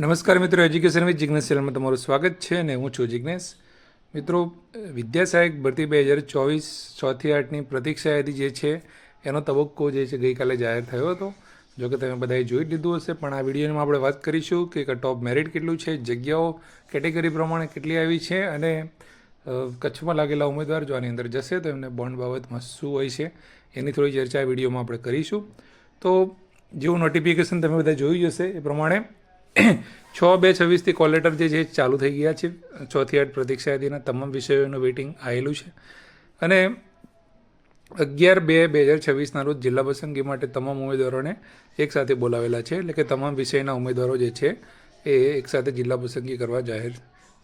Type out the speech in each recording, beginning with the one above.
નમસ્કાર મિત્રો education with Jignesh ચેનલમાં તમારું સ્વાગત છે અને હું છું જિગ્નેશ મિત્રો વિદ્યા ભરતી બે હજાર ચોવીસ ચોથી આઠની પ્રતીક્ષા યાદી જે છે, એનો તબક્કો જે છે ગઈકાલે જાહેર થયો હતો. જો કે તમે બધાએ જોઈ લીધું હશે, પણ આ વિડીયોમાં આપણે વાત કરીશું કે ટોપ મેરિટ કેટલું છે, જગ્યાઓ કેટેગરી પ્રમાણે કેટલી આવી છે અને કચ્છમાં લાગેલા ઉમેદવાર જો આની અંદર જશે તો એમને બોન્ડ બાબતમાં શું હોય છે, એની થોડી ચર્ચા આ વિડીયોમાં આપણે કરીશું. તો, જેવું નોટિફિકેશન તમે બધા જોયું હશે એ પ્રમાણે છ બે છવ્વીસથી કોલ લેટર જે છે ચાલુ થઈ ગયા છે. ચોથી આઠ પ્રતીક્ષા યાદીના તમામ વિષયોનું વેઇટિંગ આવેલું છે. અને અગિયાર બે બે હજાર છવ્વીસના રોજ જિલ્લા પસંદગી માટે તમામ ઉમેદવારોને એકસાથે બોલાવેલા છે. એટલે કે તમામ વિષયના ઉમેદવારો જે છે એ એકસાથે જિલ્લા પસંદગી કરવા જાહેર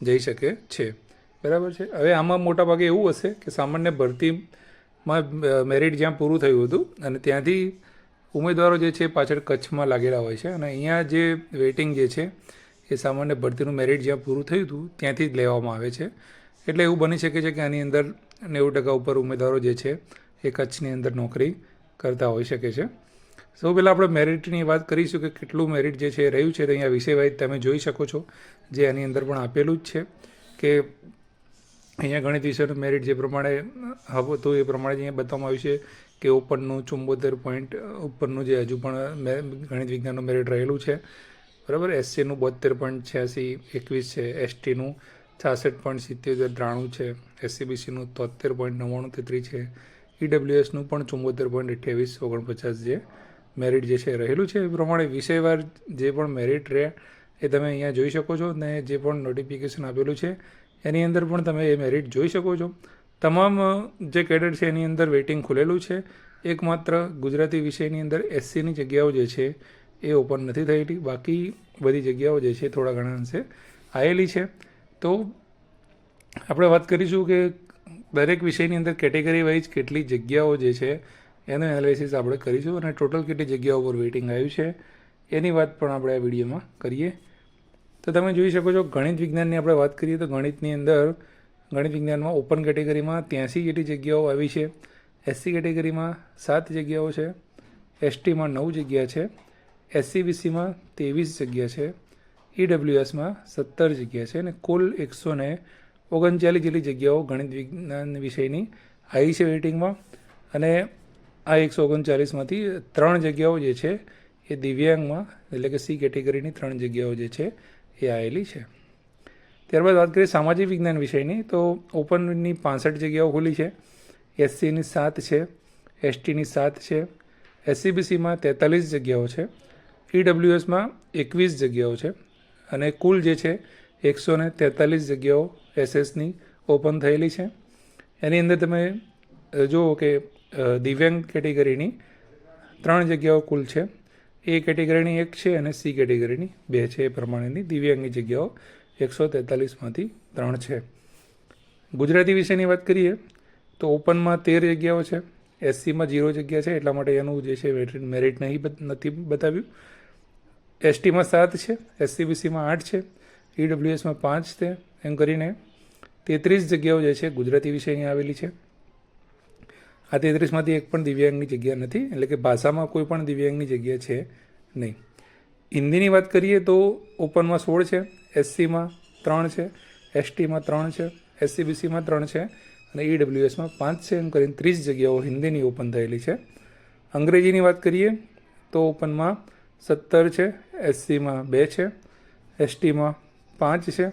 જઈ શકે છે. બરાબર છે? હવે આમાં મોટાભાગે એવું હશે કે સામાન્ય ભરતીમાં મેરિટ જ્યાં પૂરું થયું હતું અને ત્યાંથી ઉમેદવારો જે છે પાછળ કચ્છમાં લાગેલા હોય છે અને અહીંયા જે વેઇટિંગ જે છે એ સામાન્ય ભરતીનું મેરિટ જ્યાં પૂરું થયું હતું, ત્યાંથી જ લેવામાં આવે છે. એટલે એવું બની શકે છે કે આની અંદર નેવું ટકા ઉપર ઉમેદવારો જે છે એ કચ્છની અંદર નોકરી કરતા હોઈ શકે છે. સૌ પહેલાં આપણે મેરિટની વાત કરીશું કે કેટલું મેરિટ જે છે એ રહ્યું છે તો અહીંયા વિષયવાઇઝ તમે જોઈ શકો છો, જે આની અંદર પણ આપેલું જ છે કે અહીંયા ગણિત વિષયનું મેરિટ જે પ્રમાણે હતું એ પ્રમાણે અહીંયા બતાવવામાં આવ્યું છે. કે ઉપરનું ચુંબોતેર પોઈન્ટ ઉપરનું જે હજુ પણ ગણિત વિજ્ઞાનનું મેરિટ રહેલું છે. બરાબર? એસસીનું બોતેર પોઈન્ટ છ્યાસી એકવીસ છે. એસટીનું છાસઠ પોઈન્ટ સિત્તેર ત્રાણું છે. એસસીબીસીનું તોતેર પોઈન્ટ નવ્વાણું તેત્રીસ છે. ઈડબ્લ્યુએસનું પણ ચુંબોતેર પોઈન્ટ અઠ્યાવીસ ઓગણપચાસ જે મેરિટ જે છે રહેલું છે. એ પ્રમાણે વિષયવાર જે પણ મેરિટ રહે એ તમે અહીંયા જોઈ શકો છો ને જે પણ નોટિફિકેશન આપેલું છે. એની અંદર પણ તમે એ મેરિટ જોઈ શકો છો. તમામ જે કેડેટ છે એની અંદર વેઇટિંગ ખુલેલું છે. એકમાત્ર ગુજરાતી વિષયની અંદર એસસીની જગ્યાઓ જે છે એ ઓપન નથી થયેલી. બાકી બધી જગ્યાઓ જે છે થોડા ઘણા અંશે આવેલી છે. તો આપણે વાત કરીશું કે દરેક વિષયની અંદર કેટેગરી વાઇઝ કેટલી જગ્યાઓ જે છે એનું એનાલિસિસ આપણે કરીશું અને ટોટલ કેટલી જગ્યાઓ પર વેઇટિંગ આવ્યું છે એની વાત પણ આપણે આ વિડીયોમાં કરીએ. તો તમે જોઈ શકો છો ગણિત વિજ્ઞાનની આપણે વાત કરીએ તો ગણિતની અંદર ગણિત વિજ્ઞાનમાં ઓપન કેટેગરીમાં ત્યાંસી જેટલી જગ્યાઓ આવી છે. એસસી કેટેગરીમાં સાત જગ્યાઓ છે. એસટીમાં નવ જગ્યા છે. એસસીબીસીમાં ત્રેવીસ જગ્યા છે. ઈડબ્લ્યુએસમાં સત્તર જગ્યા છે અને કુલ એકસો ને ઓગણચાલીસ જેટલી જગ્યાઓ ગણિત વિજ્ઞાન વિષયની આવી છે વેઇટિંગમાં અને આ એકસો ઓગણચાલીસમાંથી ત્રણ જગ્યાઓ જે છે એ દિવ્યાંગમાં, એટલે કે સી કેટેગરીની ત્રણ જગ્યાઓ જે છે એ આવેલી છે. ત્યારબાદ વાત કરીએ સામાજિક વિજ્ઞાન વિષયની, તો ઓપનની પાસઠ જગ્યાઓ ખુલી છે. એસસીની સાત છે, એસટીની સાત છે, એસસીબીસીમાં તેતાલીસ જગ્યાઓ છે, ઈડબ્લ્યુએસમાં એકવીસ જગ્યાઓ છે અને કુલ જે છે એકસો ને તેતાલીસ જગ્યાઓ એસએસની ઓપન થયેલી છે. એની અંદર તમે જુઓ કે દિવ્યાંગ કેટેગરીની ત્રણ જગ્યાઓ કુલ છે. એ કેટેગરીની એક છે અને સી કેટેગરીની બે છે એ પ્રમાણેની દિવ્યાંગની જગ્યાઓ એકસો તેતાલીસમાંથી ત્રણ છે. ગુજરાતી વિષયની વાત કરીએ, તો ઓપનમાં તેર જગ્યાઓ છે. એસસીમાં જીરો જગ્યા છે, એટલા માટે એનું જે છે મેરિટ નહીં નથી બતાવ્યું. એસટીમાં સાત છે, એસસીબીસીમાં આઠ છે, ઈડબ્લ્યુએસમાં પાંચ છે, એમ કરીને તેત્રીસ જગ્યાઓ જે છે ગુજરાતી વિષયની આવેલી છે. આ તેત્રીસમાંથી એક પણ દિવ્યાંગની જગ્યા નથી, એટલે કે ભાષામાં કોઈ પણ દિવ્યાંગની જગ્યા છે નહીં. હિન્દીની વાત કરીએ તો ઓપનમાં સોળ છે એસસીમાં ત્રણ છે, એસટીમાં ત્રણ છે, એસસીબીસીમાં ત્રણ છે અને ઈડબ્લ્યુએસમાં પાંચ છે એમ કરીને ત્રીસ જગ્યાઓ હિન્દીની ઓપન થયેલી છે. અંગ્રેજીની વાત કરીએ તો ઓપનમાં સત્તર છે, એસસીમાં બે છે, એસટીમાં પાંચ છે,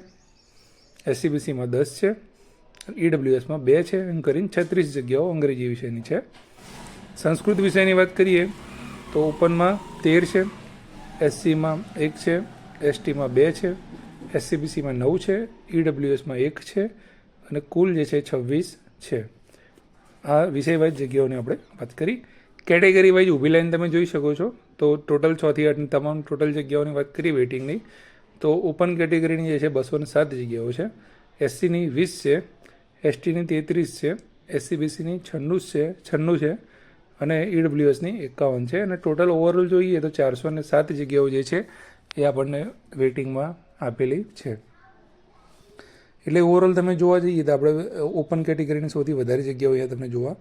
એસસીબીસીમાં દસ છે, ઈડબ્લ્યુએસમાં બે છે એમ કરીને છત્રીસ જગ્યાઓ અંગ્રેજી વિષયની છે. સંસ્કૃત વિષયની વાત કરીએ તો ઓપનમાં તેર છે, એસસીમાં એક છે, એસટીમાં બે છે એસસીબીસીમાં નવ છે ઈડબ્લ્યુએસમાં એક છે અને કુલ જે છે છવ્વીસ છે. આ વિષય જગ્યાઓની આપણે વાત કરી. કેટેગરી વાઇઝ ઊભી લાઈન તમે જોઈ શકો છો. તો ટોટલ છથી આઠની તમામ ટોટલ જગ્યાઓની વાત કરી વેઇટિંગની તો ઓપન કેટેગરીની જે છે બસો ને સાત જગ્યાઓ છે. એસસીની વીસ છે એસટીની તેત્રીસ છે એસસીબીસીની છન્નું છે છન્નું છે અને ઈડબ્લ્યુએસની એકાવન છે. અને ટોટલ ઓવરઓલ જોઈએ તો ચારસો ને સાત જગ્યાઓ જે છે એ આપણને વેઇટિંગમાં આપેલી છે. એટલે ઓવરઓલ તમે જોવા જઈએ તો આપણે ઓપન કેટેગરીની સૌથી વધારે જગ્યાઓ અહીંયા તમને જોવા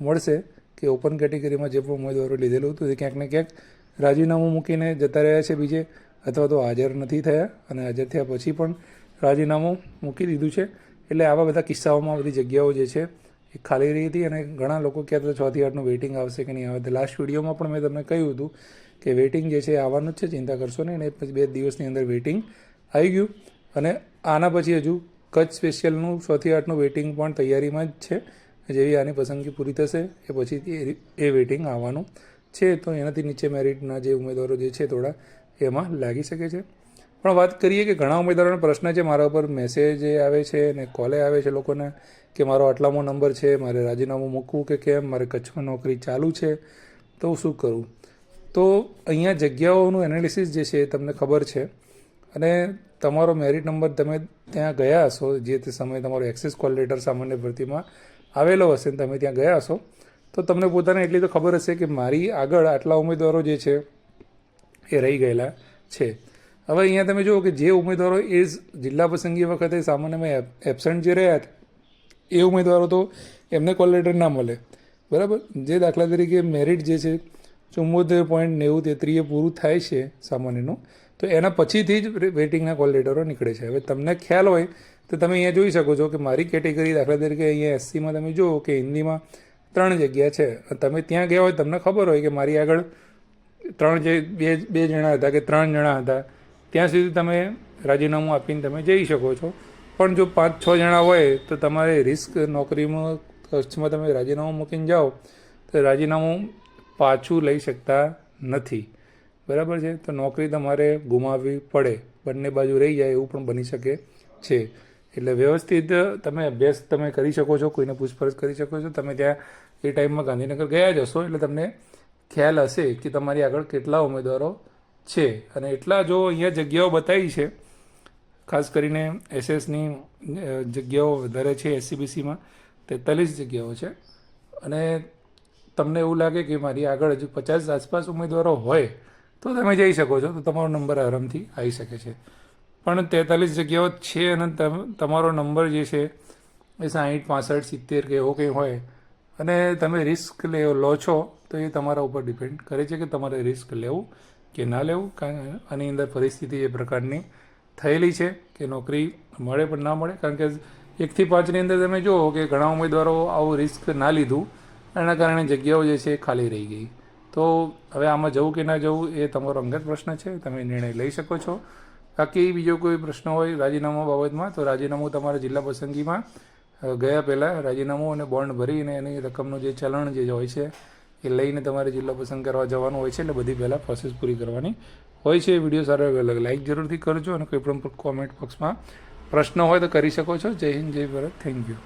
મળશે કે ઓપન કેટેગરીમાં જે પણ ઉમેદવારો લીધેલું હતું તે ક્યાંક ને ક્યાંક રાજીનામું મૂકીને જતા રહ્યા છે બીજે, અથવા તો હાજર નથી થયા અને હાજર થયા પછી પણ રાજીનામું મૂકી દીધું છે. એટલે આવા બધા કિસ્સાઓમાં બધી જગ્યાઓ જે છે એ ખાલી રહી હતી અને ઘણા લોકો કહેતા છ થી આઠનું વેઇટિંગ આવશે કે નહીં આવે. તો લાસ્ટ વિડીયોમાં પણ મેં તમને કહ્યું હતું કે વેઇટિંગ જે છે આવવાનું જ છે, ચિંતા કરશો નહીં. અને બે દિવસની અંદર વેઇટિંગ આવી ગયું. અને આના પછી હજુ કચ્છ સ્પેશિયલનું સૌથી આઠનું વેઇટિંગ પણ તૈયારીમાં જ છે. જેવી આની પસંદગી પૂરી થશે, એ પછી એ વેઇટિંગ આવવાનું છે. તો એનાથી નીચે મેરિટના જે ઉમેદવારો જે છે થોડા, એમાં લાગી શકે છે. પણ વાત કરીએ કે ઘણા ઉમેદવારોનો પ્રશ્ન છે. મારા ઉપર મેસેજ આવે છે ને કોલે આવે છે લોકોને કે મારો આટલામો નંબર છે, મારે રાજીનામું મૂકવું કે કેમ, મારે કચ્છમાં નોકરી ચાલુ છે. તો હું શું કરું? તો અહીંયા જગ્યાઓનું એનાલિસિસ જે છે એ તમને ખબર છે. અને તમારો મેરિટ નંબર તમે ત્યાં ગયા હશો, જે તે સમયે તમારો એક્સેસ કોલ સામાન્ય ભરતીમાં આવેલો હશે ને તમે ત્યાં ગયા હશો, તો તમને પોતાને એટલી તો ખબર હશે કે મારી આગળ આટલા ઉમેદવારો જે છે એ રહી ગયેલા છે. હવે અહીંયા તમે જુઓ કે જે ઉમેદવારો એ જિલ્લા પસંદગી વખતે સામાન્યમાં એબસન્ટ જે રહ્યા એ ઉમેદવારો તો એમને કોલ લેટર ના મળે. બરાબર? જે દાખલા તરીકે મેરિટ જે છે ચુમ્મોતેર પોઈન્ટ નેવું તેત્રીએ પૂરું થાય છે સામાન્યનું. તો એના પછીથી જ વેઇટિંગના કોલ લેટરો નીકળે છે. હવે તમને ખ્યાલ હોય તો તમે અહીંયા જોઈ શકો છો કે મારી કેટેગરી દાખલા તરીકે અહીંયા એસસીમાં તમે જુઓ કે હિન્દીમાં ત્રણ જગ્યા છે. તમે ત્યાં ગયા હોય તમને ખબર હોય કે મારી આગળ ત્રણ જે બે બે જણા હતા કે ત્રણ જણા હતા, ત્યાં સુધી તમે રાજીનામું આપીને તમે જઈ શકો છો. પણ જો પાંચ છ જણા હોય તો તમારે રિસ્ક નોકરીમાં કચ્છમાં તમે રાજીનામું મૂકીને જાઓ તો રાજીનામું પાછું લઈ શકતા નથી. બરાબર છે? તો નોકરી તમારે ગુમાવવી પડે. બંને બાજુ રહી જાય એવું પણ બની શકે છે. એટલે વ્યવસ્થિત તમે અભ્યાસ તમે કરી શકો છો, કોઈને પૂછપરછ કરી શકો છો. તમે ત્યાં એ ટાઈમમાં ગાંધીનગર ગયા જ હશો, એટલે તમને ખ્યાલ હશે કે તમારી આગળ કેટલા ઉમેદવારો છે. અને એટલા જો અહીંયા જગ્યાઓ બતાવી છે, ખાસ કરીને એસએસની જગ્યાઓ વધારે છે એસસીબીસીમાં, તેતાલીસ જગ્યાઓ છે. અને તમને એવું લાગે કે મારી આગળ હજુ પચાસ આસપાસ ઉમેદવારો હોય તો તમે જઈ શકો છો, તો તમારો નંબર આરામથી આવી શકે છે. પણ તેતાલીસ જગ્યાઓ છે અને તમ- તમારો નંબર જે છે એ સાહીઠ, પાસઠ, સિત્તેર કે એવો કંઈ હોય અને તમે રિસ્ક લે, લો છો, તો એ તમારા ઉપર ડિપેન્ડ કરે છે કે તમારે રિસ્ક લેવું કે ના લેવું. કારણ આની અંદર પરિસ્થિતિ એ પ્રકારની થયેલી છે કે નોકરી મળે પણ ના મળે. કારણ કે એકથી પાંચની અંદર તમે જુઓ કે ઘણા ઉમેદવારો આવું રિસ્ક ના લીધું. એના કારણે જગ્યાઓ જે છે ખાલી રહી ગઈ. તો હવે આમાં જવું કે ના જવું એ તમારો અંગત પ્રશ્ન છે, તમે નિર્ણય લઈ શકો છો. બાકી બીજો કોઈ પ્રશ્ન હોય રાજીનામા બાબતમાં, તો રાજીનામું તમારા જિલ્લા પસંદગીમાં ગયા પહેલાં રાજીનામું અને બોન્ડ ભરીને એની રકમનું જે ચલણ જે હોય છે, એ લઈને તમારે જિલ્લો પસંદ કરવા જવાનું હોય છે, એટલે બધી પહેલાં પ્રોસેસ પૂરી કરવાની હોય છે. વીડિયો સારો લાગે લાઇક જરૂરથી કરજો અને કોઈ પણ કોમેન્ટ બોક્સમાં પ્રશ્ન હોય તો કરી શકો છો. જય હિન્દ, જય ભારત. Thank you